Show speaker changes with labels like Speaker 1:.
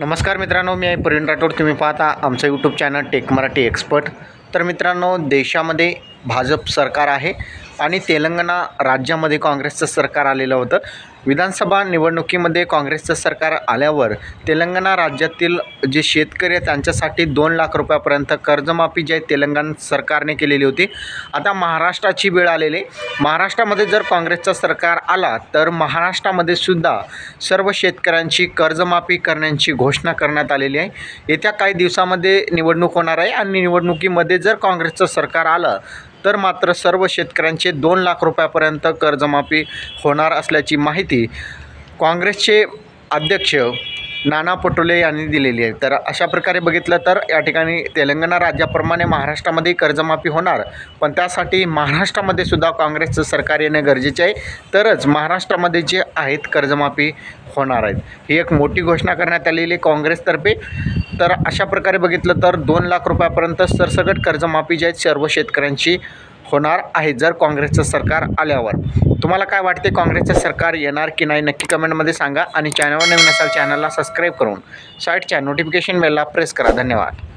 Speaker 1: नमस्कार मित्रांनो मी आहे प्रवीण राठोड. तुम्ही पाहता आमचं YouTube channel tech Marathi expert तर मित्रांनो देशामध्ये भाजप सरकार आहे. आणि तेलंगणा राज्यामध्ये काँग्रेसचं सरकार आलेलं होतं. विधानसभा निवडणुकीमध्ये काँग्रेसचं सरकार आल्यावर तेलंगणा राज्यातील जे शेतकरी आहेत त्यांच्यासाठी दोन लाख रुपयापर्यंत कर्जमाफी जी आहे सरकारने केलेली होती. आता महाराष्ट्राची वेळ आलेली आहे. महाराष्ट्रामध्ये जर काँग्रेसचं सरकार आला तर महाराष्ट्रामध्ये सुद्धा सर्व शेतकऱ्यांची कर्जमाफी करण्याची घोषणा करण्यात आलेली आहे. येत्या काही दिवसामध्ये निवडणूक होणार आहे आणि निवडणुकीमध्ये जर काँग्रेसचं सरकार आलं तर मात्र सर्व शेतकऱ्यांचे दोन लाख रुपयापर्यंत कर्जमाफी होणार असल्याची माहिती काँग्रेसचे अध्यक्ष नाना पटोले यांनी दिलेली आहे. तर अशा प्रकारे बघितलं तर या ठिकाणी तेलंगणा राज्याप्रमाणे महाराष्ट्रामध्ये कर्जमाफी होणार पण त्यासाठी महाराष्ट्रामध्ये सुद्धा काँग्रेसचं सरकार येणं गरजेचे आहे. तरच महाराष्ट्रामध्ये जे आहेत कर्जमाफी होणार आहेत. ही एक मोठी घोषणा करण्यात आलेली आहे काँग्रेसतर्फे. तर अशा प्रकारे बघितलं तर दोन लाख रुपयापर्यंत सरसकट कर्जमाफी जी आहेत सर्व शेतकऱ्यांची होणार आहे जर काँग्रेसचं सरकार आल्यावर. तुम्हाला काय वाटते काँग्रेसचं सरकार येणार की नाही नक्की कमेंटमध्ये सांगा आणि चॅनलवर नवीन असाल चॅनलला सबस्क्राईब करून साईटच्या नोटिफिकेशन बेलला प्रेस करा. धन्यवाद.